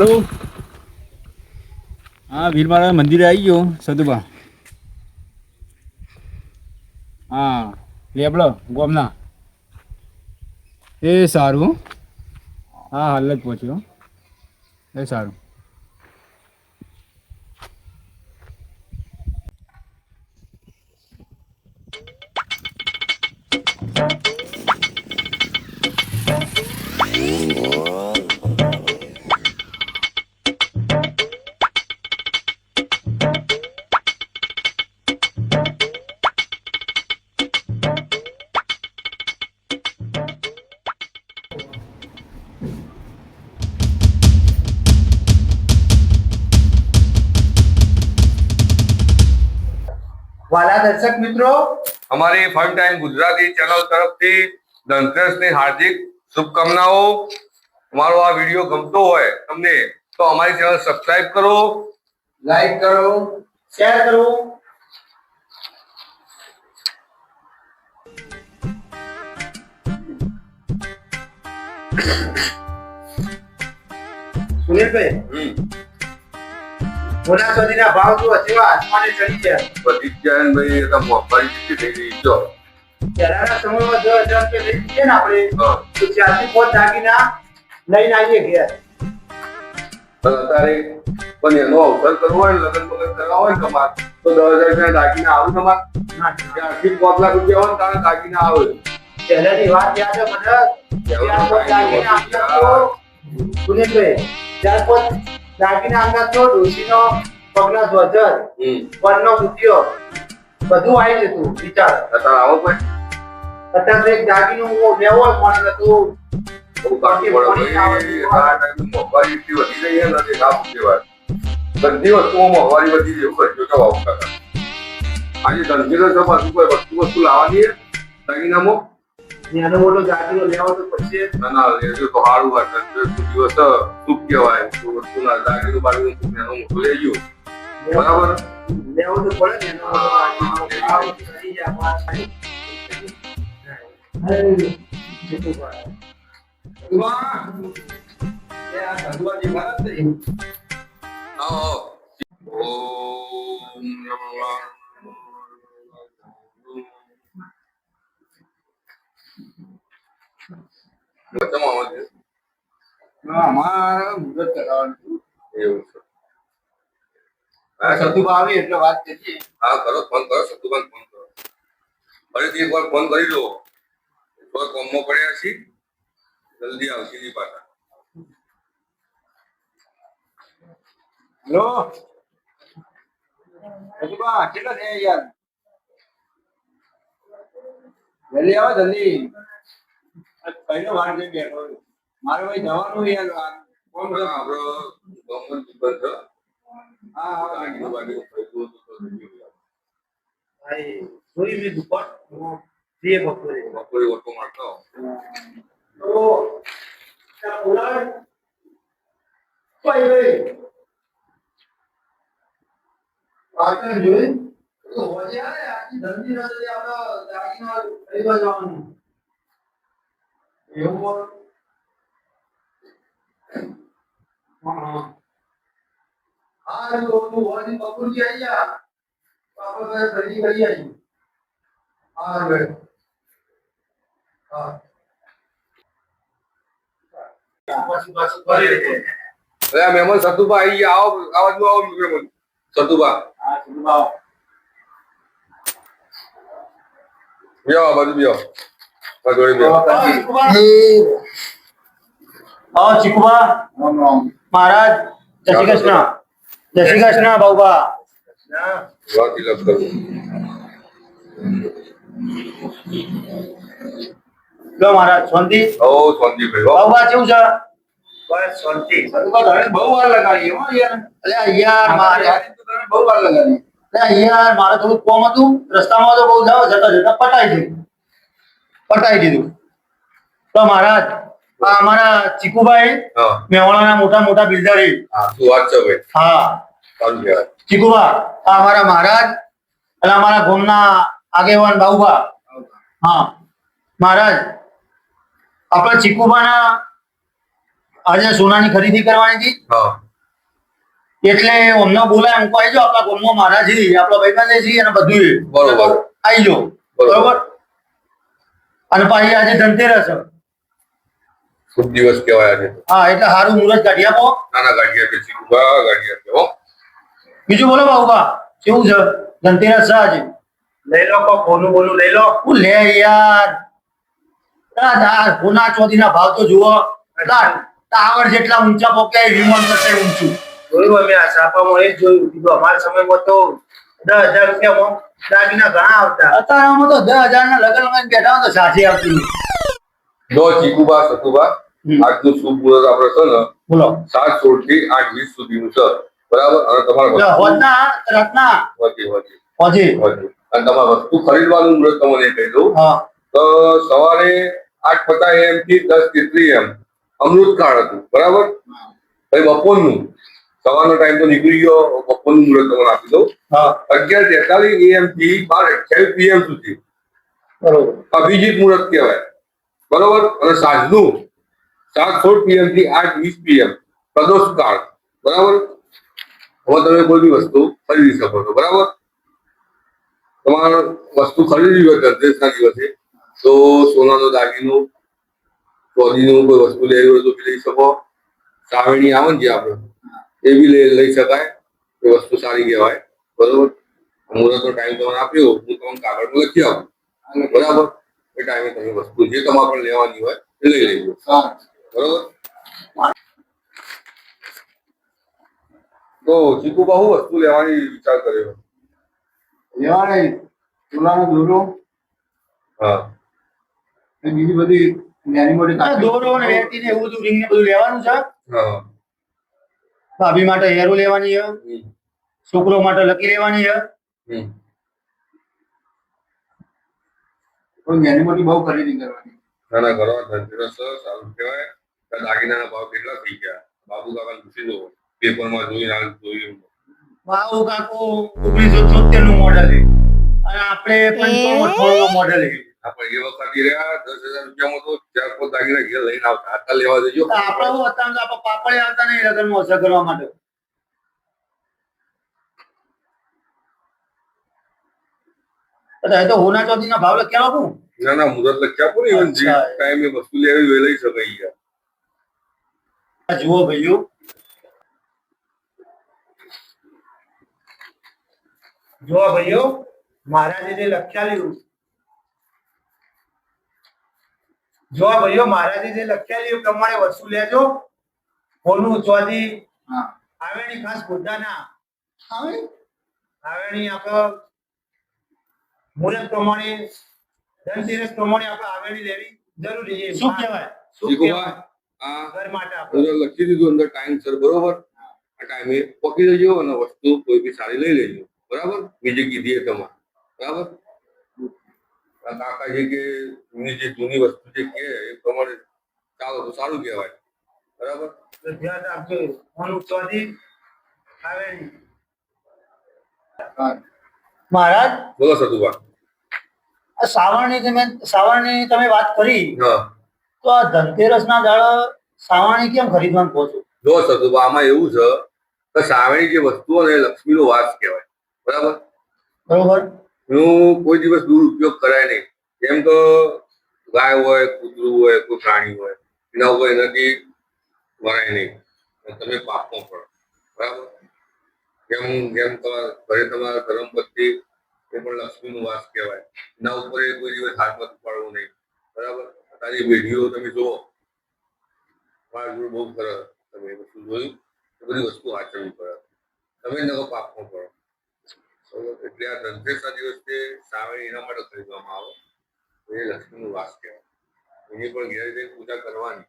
Hello. હા, વીરમાળા મંદિરે આવી ગયો સદુબા હા લેબડો ગોમના. એ સારું. હા, હાલ જ પહોંચ્યો. એ સારું. વાલા દર્શક મિત્રો. અમારી ફન ટાઈમ ગુજરાતી ચેનલ તરફથી ધનતેરસની હાર્દિક શુભકામનાઓ. અમારો આ વીડિયો ગમતો હોય તમને તો અમારી ચેનલ સબસ્ક્રાઇબ કરો. લાઈક કરો શેર કરો. સુનિલભાઈ હમ. સોના ભાવ જો જેવા આસમાને ચડી ગયા. બધી જાય ભાઈ તો મોંઘવારી કેટલી થઈ ગઈ. જો. પહેલાના સમયમાં જો હજાર રૂપિયા લઈ જઈએ ને આપણે તો ચારથી પાંચ દાગીના લઈને આવીએ ઘેર. અત્યારે પણ એનો અવસર કરવો હોય ને લગ્ન બગન કરવા હોય ને તમારે તો દસ હજાર દાગીના આવું તમારે. ના, પાંચ લાખ રૂપિયા હોય ને તારે દાગીના આવે. પહેલાની વાત યાદ છે મને? ચાર પાંચ દાગીના આપતા તો સુનિલભાઈ ચાર પાંચ દાગીના તો ડોશીનો પગના ધ્વજર વનનો બુદ્ધિઓ બધું આવી જતું વિચાર. અત્યારે આવો કોઈ? અત્યારે એક દાગીનું લેવો પણ તો કાકા આજે ધંધીનો છે વસ્તુ વસ્તુ લાવવાની દાગીનામાં? નાનો મોટો દાગીનો લેવો તો પછી ના ના એ તો સારું વાત છે. તો દિવસ શુભ કહેવાય? તો વસ્તુના ના બાજુ નાનો મોટો લઈ ગયો બરાબર? લેવો તો પડે ને નાનો થઈ જાય, વાત થાય. અમારે મુહૂર્ત કરાવવાનું એવું છે. આ આવી એટલે વાત કરીએ. હા કરો ફોન કરો સતુભાઈ ફોન કરો. ફરીથી એકવાર ફોન કરી દો કોઈ કોમમાં પડ્યા છીએ. જલ્દી આવશે નહીં પાછા. હેલો? સતુબા કેટલા થયા યાર? જલ્દી આવો જલ્દી. કઈનો વાર જોઈ બેઠો મારે ભાઈ જવાનું યાર આ. હા, આપણો ગવર્મેન્ટ હા હા. ભાઈ, જોઈ મેં દુકાન બે બપોરે બપોરે ઓટો મારતો. તો બોલાવે. ભાઈ, ભાઈ. પાટણ જોઈ તો હોજે આવે, આખી ધંધી નથી આપણે દાગીના ખરીદવા જવાનું. એવું હોય? હા. હા, જો તું હોજે બપોરથી આઈ જા. તો આપણે બધા ખરીદી કરી આવીએ. હા, ભાઈ. હા. પાછું પાછું ફરી. અરે આ મહેમાન સતુભા આવી ગયા આવો આ બાજુ આવો મહેમાન સતુભા હા સતુબા આવો. બેહો આ બાજુ બેહો આ જોડે બેહો હા, ચીકુબા. મહારાજ જય શ્રી કૃષ્ણ જય શ્રી કૃષ્ણ બાબા લો મહારાજ શાંતિ ઓ સંદીપભાઈ બાબા કેવું છે? બસ શાંતિ બહુ વાર લગાડી. હો યાર. અલ્યા યાર મારે બહુ વાર લગાડી. અરે યાર મારે થોડું કોમ હતું. રસ્તામાં તો બહુ જાવ જતા જતા પટાઈ દીધું પટાઈ દીધું. તો મહારાજ આ અમારા ચીકુભાઈ હા. મોટા મોટા બિલ્ડરી. હા ચીકુબા આ અમારા મહારાજ અને અમારા ગોમના આગેવાન બાઉભા. હા. મહારાજ આપણા ચીકુબાના આજે સોનાની ખરીદી કરવાની હતી. એટલે અમને બોલાય હું આવી જાઓ આપણા ગોમનો મહારાજ આપણા ભાઈબંધ અને બધું બરોબર. આવી જાઓ. બરોબર. અને પાછી આજે ધનતેરસ. શુભ દિવસ કહેવાય આજે હા એટલે સારું મુહૂર્ત કાઢી આપો. ના ના કાઢી આપે ચીકુબા કાઢી આપે હો. બીજું બોલો બાબુબા કેવું છે? ધનતેરસ છે આજે? લઈ લો કો બોલું બોલું લઈ લો. હું લે યાર. દાદા ગુના ચોધીના ભાવ તો જુઓ. ટાવર જેટલા ઊંચા પોકે વિમાન કરતા ઊંચું. જોયું અમે આ છાપામાં એ જોયું. કીધું અમારા સમયમાં તો દસ હજાર રૂપિયામાં દાગીના ઘણા આવતા. અત્યારમાં તો દસ હજાર ના લગ્ન લગાવીને બેઠા તો સાચી આવતી નહીં. ચીકુબા સતુબા આજનું શુભ મુહૂર્ત આપણે છે ને બોલો. સાત સોળથી આઠ વીસ સુધીનું છે. બરાબર? અને તમારે વસ્તુ? હોજના રાતના. વધી વધી હોજી અને તમારે વસ્તુ ખરીદવાનું મુહૂર્ત તમને કહી દઉં. હા. તો સવારે આઠ પચાસ એમ થી દસ ત્રીસ એમ અમૃતકાળ હતું. બરાબર? પછી બપોરનું. સવારનો ટાઈમ તો નીકળી ગયો બપોરનું મુહૂર્ત તમને આપી દઉં. હા. અગિયાર તેતાલીસ એએમથી બાર અઠ્યાવીસ પીએમ સુધી. બરોબર. અભિજીત મુહૂર્ત કહેવાય. બરોબર? અને સાંજનું સાત સોળ પીએમથી આઠ વીસ પીએમ પ્રદોષ કાળ. બરાબર? હવે તમે કોઈ બી વસ્તુ ખરીદી શકો છો. બરાબર? તમારે વસ્તુ ખરીદવી હોય ધનતેરસના દિવસે. તો સોનાનો દાગીનો ચોદીનું કોઈ વસ્તુ લેવી હોય તો લઈ શકો. શ્રાવણી આવે ને જે આપણે એ બી લઈ લઈ શકાય. એ વસ્તુ સારી કહેવાય. બરોબર? મુહૂર્તનો ટાઈમ તમને આપ્યો. હું તમને કાગળમાં લખી આપું. બરાબર? એ ટાઈમે તમે વસ્તુ જે તમારે પણ લેવાની હોય એ લઈ લેજો. બરોબર? તો ચીકુ બહુ વસ્તુ લેવાની વિચાર કર્યો. લેવાને ચૂલાનો દોરો. હા. બીજી બધી નાની મોટી દોરો ને વેટી ને એવું બધું ring ને બધું લેવાનું છે? હા. ભાભી માટે હેરો લેવાની છે છોકરો માટે લકી લેવાની છે નાની મોટી બહુ ખરીદી કરવાની. નાના ઘરો ધનતેરસ સારું કહેવાય. દાગીનાના ભાવ કેટલા થઈ ગયા? બાબુ કાકા પૂછી દો પેપરમાં જોઈને આ જોયું વાવ કાકો ઓગણીસો છોતેરનું મોડેલ અને આપણે પંચાવન અઠ્ઠાણું નું મોડેલ છે. આપણે એ વખત રહ્યા દસ હજાર રૂપિયામાં તો ચાર પાંચ દાગીના ઘેર લઈને આવતા. હતા લેવા દેજો આપણે શું હતા આપણે પાપડે આવતા નહીં લગ્નમાં ઓછા કરવા માટે. તો હોના ચોથી ના ભાવ લખ્યા આપું? ના ના મુદત લખ્યા આપો ને જે ટાઈમે વસ્તુ લેવી એ લઈ શકાય યાર. જુઓ ભાઈઓ. જો ભાઈઓ મહારાજે જે લખ્યાલ્યું જો ભાઈઓ મહારાજે જે લખેલી એ પ્રમાણે વસ્તુ લેજો. કોનું ચોથી આવેણી ખાસ બુદ્ધાના આવેણી આપણે મુહૂર્ત પ્રમાણે ધનતેરસ પ્રમાણે આપણે આવેણી લેવી જરૂરી છે. શું કહેવાય? શું કહેવાય? આ ઘર માટે આપણે. લખી દીધું અંદર ટાઈમ સર બરોબર? આ ટાઈમે પકી લેજો અને વસ્તુ કોઈ બી સારી લઈ લેજો. બરાબર? બીજી કીધી એ તમારે. બરાબર? કાકાજી કે જૂની જે જૂની વસ્તુ જે કે એ પ્રમાણે ચાલો તો સારું કહેવાય. બરાબર? ધ્યાન આપજો ફોનું ચોથી આવે મહારાજ? બોલો સતુભા. શ્રાવણની તમે શ્રાવણની તમે વાત કરી. તો આ ધનતેરસ ના દાડા શ્રાવણી કેમ ખરીદવાનું કહો છો? જો સતુભા આમાં એવું છે કે શ્રાવણી જે વસ્તુઓ ને એ લક્ષ્મીનો વાસ કહેવાય. બરાબર? બરોબર. એનું કોઈ દિવસ દુરુપયોગ કરાય નહીં. જેમ કે ગાય હોય, કૂતરું હોય, કોઈ પ્રાણી હોય, એના ઉપર એનાથી વરાય નહીં. તમે પાપમાં પડો બરાબર? જેમ જેમ તમારા ઘરે તમારા ધર્મપત્ની એ પણ લક્ષ્મીનો વાસ કહેવાય. એના ઉપર કોઈ દિવસ હાથમાં પાડવું નહીં. બરાબર? તારી પેઢીઓ તમે જુઓ. મારા જોડે બહુ સરસ તમે એ વસ્તુ જોયું. એ બધી વસ્તુ આચરવી પડે. તમે નવો પાપમાં પડો? એટલે આ ધનતેરસના દિવસે સાવણી એના માટે ખરીદવામાં આવે. એ લક્ષ્મીનું વાસ કહેવાય. એની પણ ઘેર જઈને પૂજા કરવાની.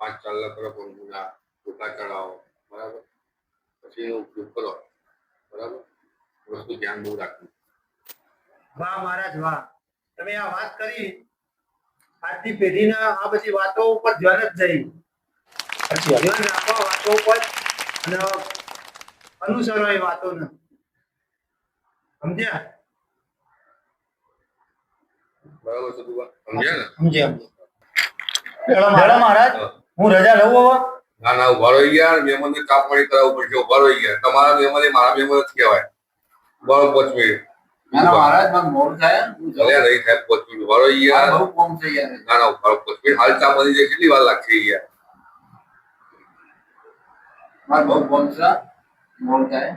પાંચ ચાલના કરો પંખુના ચોખા ચડાવો બરાબર? પછી એનો ઉપયોગ કરો. બરાબર? વસ્તુ ધ્યાન બહુ રાખવું. વાહ મહારાજ, વાહ. તમે આ વાત કરી, આજની પેઢીના આ બધી વાતો ઉપર ધ્યાન જ જઈ ધ્યાન રાખવા વાતો ઉપર અને અનુસરો એ વાતોને. સમજ્યા? બરાબર સમજ્યા સમજ્યા સમજ્યા. મહારાજ હું. રજા લઉં હવે? ના ના ઊભા રહી ગયા મહેમાનને ચા પાણી કરાવવું પડશે ઊભા રહી ગયા. તમારા મહેમાન એ મારા મહેમાન જ કહેવાય. બરોબર પાંચ મિનિટ ના ના ના ના કેટલી વાર લાગશે યાર મારે બહુ કોમ છે મોડું થાય.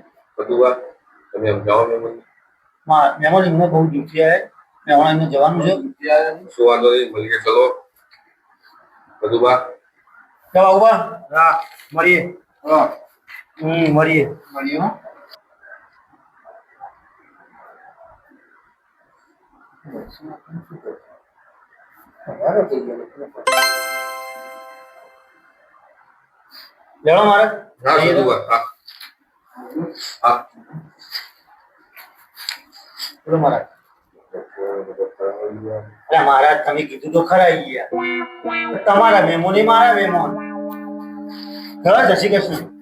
તમે સમજાવો મહેમાન મા- મહેમાન એમને બહુ ડ્યુટી આવે મહેમાન એમને જવાનું છે. ત્યારે શું વાંધો નહીં. મળીએ. ચલો. બધું વાત ચાલ બાબુબા હા મળીએ. હા, હમ મળીએ. મળીએ હો. લેણો મારે. હા હા. હા. બોલો મહારાજ. અરે મહારાજ, તમે કીધું તો ખરા યાર. તમારા મહેમાન મારા મહેમાન જય શ્રી કૃષ્ણ?